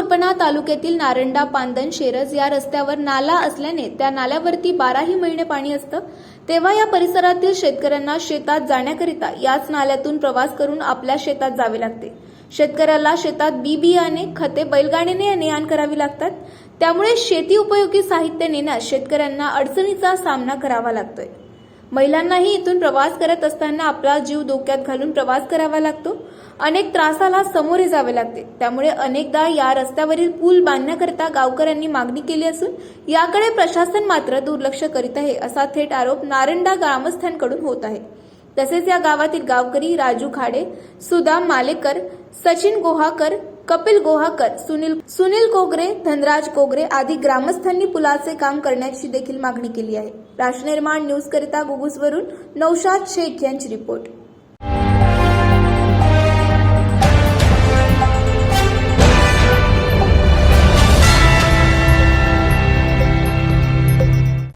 तालुक्यातील नारंडा पांदन शेरज या रस्त्यावर नाला असल्याने त्या नाल्यावरती बाराही महिने पाणी असतं. तेव्हा या परिसरातील शेतकऱ्यांना शेतात जाण्याकरिता याच नाल्यातून प्रवास करून आपल्या शेतात जावे लागते. शेतकऱ्याला शेतात बी बियाणे खते बैलगाडीने ने आण करावी लागतात. त्यामुळे शेती उपयोगी साहित्य नेण्यास शेतकऱ्यांना अडचणीचा सामना करावा लागतोय. महिलांनाही इथून प्रवास करत असताना आपला जीव धोक्यात घालून प्रवास करावा लागतो. अनेक त्रासाला सामोरे जावे लागते. त्यामुळे अनेकदा या रस्त्यावरील पूल बांधण्याकरता गावकऱ्यांनी मागणी केली असून याकडे प्रशासन मात्र दुर्लक्ष करीत आहे असा थेट आरोप नारंडा ग्रामस्थांकडून होत आहे. तसेच या गावातील गावकरी राजू खाडे सुधा मालेकर सचिन गोहाकर कपिल गोहाकर सुनील सुनील कोगरे धनराज कोगरे आदी ग्रामस्थांनी पुलाचे काम करण्याची देखील मागणी केली आहे. राष्ट्रनिर्माण न्यूज करिता गुगुसवरून नौशाद शेख यांची रिपोर्ट.